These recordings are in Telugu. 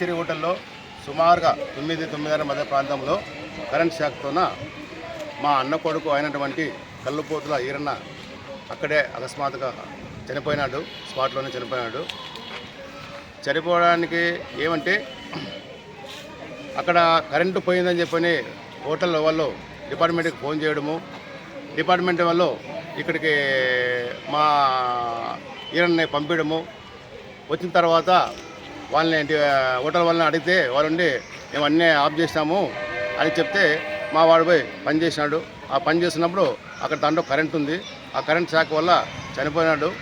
రాయసిరి హోటల్లో సుమారుగా తొమ్మిది తొమ్మిదిన్నర మధ్య ప్రాంతంలో కరెంట్ షాక్తోన మా అన్న కొడుకు అయినటువంటి కళ్ళుపోతుల ఈరన్న అక్కడే అకస్మాత్తుగా చనిపోయినాడు స్పాట్లోనే చనిపోయినాడు. చనిపోవడానికి ఏమంటే అక్కడ కరెంటు పోయిందని చెప్పని హోటల్ వాళ్ళు డిపార్ట్మెంట్కి ఫోన్ చేయడము. డిపార్ట్మెంట్ వాళ్ళు ఇక్కడికి మా ఈరన్నని పంపించడము వచ్చిన తర్వాత వాళ్ళని హోటల్ వాళ్ళని అడిగితే వాళ్ళుండి మేము అన్నీ ఆఫ్ చేసినాము. అని చెప్తే మా వాడు పోయి పని చేసినాడు. ఆ పని చేసినప్పుడు అక్కడ దాంట్లో కరెంట్ ఉంది. ఆ కరెంట్ షాక్ వల్ల చనిపోయినాడు.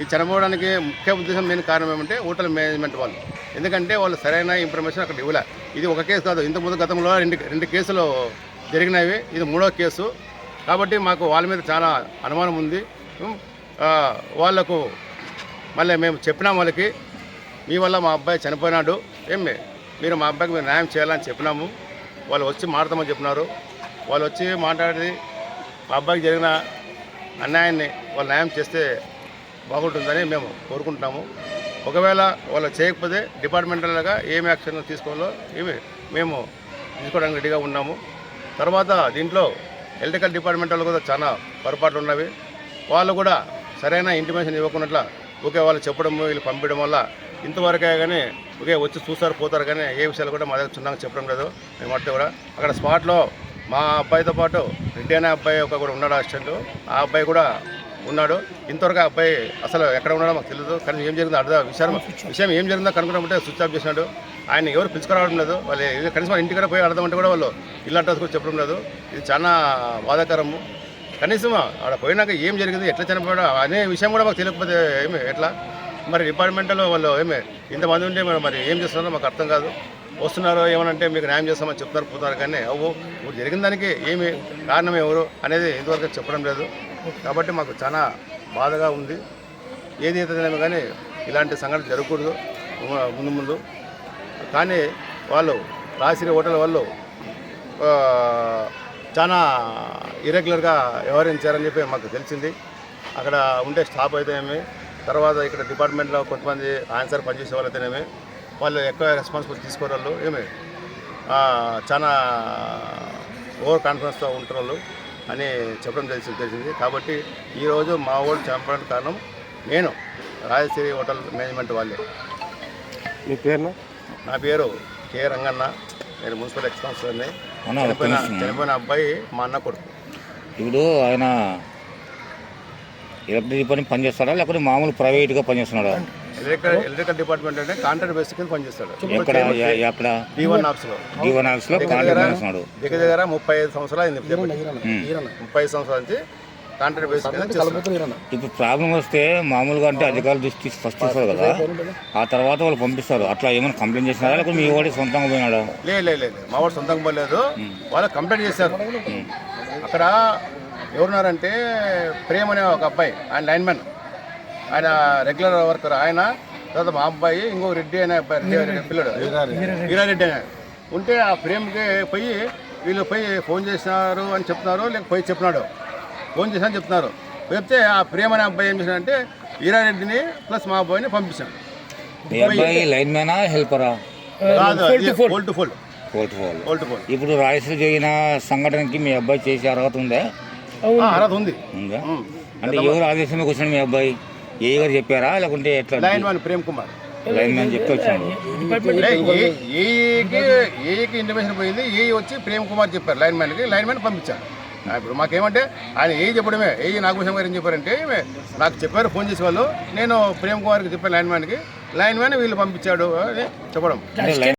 ఈ చనిపోవడానికి ముఖ్య ఉద్దేశం మెయిన్ కారణం ఏమంటే హోటల్ మేనేజ్మెంట్ వాళ్ళు. ఎందుకంటే వాళ్ళు సరైన ఇన్ఫర్మేషన్ అక్కడ ఇవ్వలే. ఇది ఒక కేసు కాదు. ఇంతకుముందు గతంలో రెండు రెండు కేసులు జరిగినవి. ఇది మూడో కేసు. కాబట్టి మాకు వాళ్ళ మీద చాలా అనుమానం ఉంది. వాళ్ళకు మళ్ళీ మేము చెప్పినాం వాళ్ళకి. మీ వల్ల మా అబ్బాయి చనిపోయినాడు. ఏమి మీరు మా అబ్బాయికి మీరు న్యాయం చేయాలని చెప్పినాము. వాళ్ళు వచ్చి మాట్లాడమని చెప్పినారు. వాళ్ళు వచ్చి మాట్లాడి మా అబ్బాయికి జరిగిన అన్యాయాన్ని వాళ్ళు న్యాయం చేస్తే బాగుంటుందని మేము కోరుకుంటున్నాము. ఒకవేళ వాళ్ళు చేయకపోతే డిపార్ట్మెంటల్గా ఏమి యాక్షన్ తీసుకోవాలో ఏమి మేము తీసుకోవడానికి రెడీగా ఉన్నాము. తర్వాత దీంట్లో ఎలక్ట్రికల్ డిపార్ట్మెంట్ వాళ్ళు కూడా చాలా పొరపాట్లు ఉన్నవి. వాళ్ళు కూడా సరైన ఇంటిమేషన్ ఇవ్వకున్నట్ల ఓకే వాళ్ళు చెప్పడం వీళ్ళు పంపించడం వల్ల ఇంతవరకే కానీ ఓకే వచ్చి చూస్తారు పోతారు కానీ ఏ విషయాలు కూడా మా దగ్గర చిన్నగా చెప్పడం లేదు. మేము అంటే కూడా అక్కడ స్పాట్లో మా అబ్బాయితో పాటు రెడ్డి అనే అబ్బాయి ఒక కూడా ఉన్నాడు అసిస్టెంట్. ఆ అబ్బాయి కూడా ఉన్నాడు. ఇంతవరకు ఆ అబ్బాయి అసలు ఎక్కడ ఉన్నాడో మాకు తెలియదు కానీ ఏం జరిగిందో అర్థం విషయం విషయం ఏం జరిగిందో కనుక్కున్నప్పుడే స్విచ్ ఆఫ్ చేసినాడు ఆయన ఎవరు పిలుచుకురావడం లేదు. వాళ్ళు కనీసం వాళ్ళ ఇంటికి పోయి అర్థం అంటే కూడా వాళ్ళు ఇల్లు అడ్రస్ కూడా చెప్పడం లేదు. ఇది చాలా బాధాకరము. కనీసం ఆడ పోయినాక ఏం జరిగింది ఎట్లా చనిపోయాడో అనే విషయం కూడా మాకు తెలియకపోతే ఏమి ఎట్లా? మరి డిపార్ట్మెంట్లో వాళ్ళు ఏమే ఇంతమంది ఉంటే మరి మరి ఏం చేస్తున్నారో మాకు అర్థం కాదు. వస్తున్నారో ఏమనంటే మీకు న్యాయం చేస్తామని చెప్తారు పోతారు కానీ అవ్వు ఇప్పుడు జరిగిన దానికి ఏమి కారణం ఎవరు అనేది ఇంతవరకు చెప్పడం లేదు. కాబట్టి మాకు చాలా బాధగా ఉంది. ఏది ఏదైనా కానీ ఇలాంటి సంఘటన జరగకూడదు. ముందు ముందు. కానీ వాళ్ళు రాసిన హోటల్ వాళ్ళు చాలా ఇరెగ్యులర్గా వ్యవహరించారని చెప్పి మాకు తెలిసింది. అక్కడ ఉండే స్టాప్ అయితే ఏమి తర్వాత ఇక్కడ డిపార్ట్మెంట్లో కొంతమంది ఆన్సర్ పనిచేసే వాళ్ళు అయితేనేమి వాళ్ళు ఎక్కువ రెస్పాన్సిబిలిటీ తీసుకోరు వాళ్ళు ఏమి? చాలా ఓవర్ కాన్ఫిడెన్స్తో ఉంటారు వాళ్ళు అని చెప్పడం తెలిసి తెలిసింది. కాబట్టి ఈరోజు మా వాళ్ళు చంపడానికి కారణం నేను. రాజశ్రీ హోటల్ మేనేజ్మెంట్ వాళ్ళే. మీ పేరున? నా పేరు కే రంగన్న. నేను మున్సిపల్ ఒక్క చనిపోయిన. చనిపోయిన అబ్బాయి మా అన్న కొడుకు. ఇప్పుడు ఆయన ఎలక్ట్రిక్ పని పనిచేస్తాడా? లేకపోతే మామూలు ప్రైవేట్గా పనిచేస్తున్నాడా? ఎలక్ట్రికల్ ఎలక్ట్రికల్ డిపార్ట్మెంట్ అంటే కాంట్రాక్ట్ బేసిక్ కింద పనిచేస్తాడు. ఎక్కడ ఆఫీస్లో జీవన్ ఆఫీస్లో కాంట్రాక్ట్ పనిచేస్తున్నాడు. దగ్గర దగ్గర ముప్పై ఐదు సంవత్సరాలు అయింది. ముప్పై ఐదు సంవత్సరాల నుంచి కాంట్రాక్ట్ బేసిక్. ఇప్పుడు ప్రాబ్లం వస్తే మామూలుగా అంటే అధికారులు దృష్టి ఫస్ట్ తీస్తారు కదా. ఆ తర్వాత వాళ్ళు పంపిస్తారు. అట్లా ఏమైనా కంప్లైంట్ చేసినారా లేకపోతే మీ వాడి సొంతంగా పోయినాడా? లే లే లే లే. మా వాడు సొంతంగా పోలేదు. వాళ్ళు కంప్లైంట్ చేశారు. అక్కడ ఎవరున్నారంటే ప్రేమ్ అనే ఒక అబ్బాయి ఆయన లైన్ మ్యాన్. ఆయన రెగ్యులర్ వర్కర్. ఆయన తర్వాత మా అబ్బాయి ఇంకో రెడ్డి అనే అబ్బాయి రెడ్డి అనే పిల్లడు. వీరారెడ్డి. అనే ఉంటే ఆ ప్రేమ్కి పోయి వీళ్ళు పోయి ఫోన్ చేసినారు అని చెప్తున్నారు లేక పోయి చెప్పినాడు. ఫోన్ చేసినా చెప్తున్నారు. చెప్తే ఆ ప్రేమ్ అనే అబ్బాయి ఏం చేశాడంటే వీరారెడ్డిని ప్లస్ మా అబ్బాయిని పంపించాడు. ఇప్పుడు రాయలసీమ జరిగిన సంఘటనకి మీ అబ్బాయి చేసే అర్హత ఉందా? అర్హత ఉంది. అంటే ఎవరు ఆదేశంలోకి వచ్చినాడు మీ అబ్బాయి? ఏ గారు చెప్పారా? లేకుంటే ఎట్లా? Line one Prem Kumar. Line man చెప్తే వచ్చాడు. లే, ఏ- ఏఈకి ఏఈకి ఇంటిమేషన్ పోయింది ఏ వచ్చి ప్రేమ్ కుమార్ చెప్పారు లైన్ మ్యాన్కి లైన్ మ్యాన్ పంపించారు. ఇప్పుడు మాకేమంటే ఆయన ఏ చెప్పడమే ఏ నాగభూషణ్ గారు ఏం చెప్పారంటే నాకు చెప్పారు ఫోన్ చేసే వాళ్ళు నేను ప్రేమ్ కుమార్కి చెప్పాను లైన్ మ్యాన్కి లైన్ మ్యాన్ వీళ్ళు పంపించాడు అని చెప్పడం.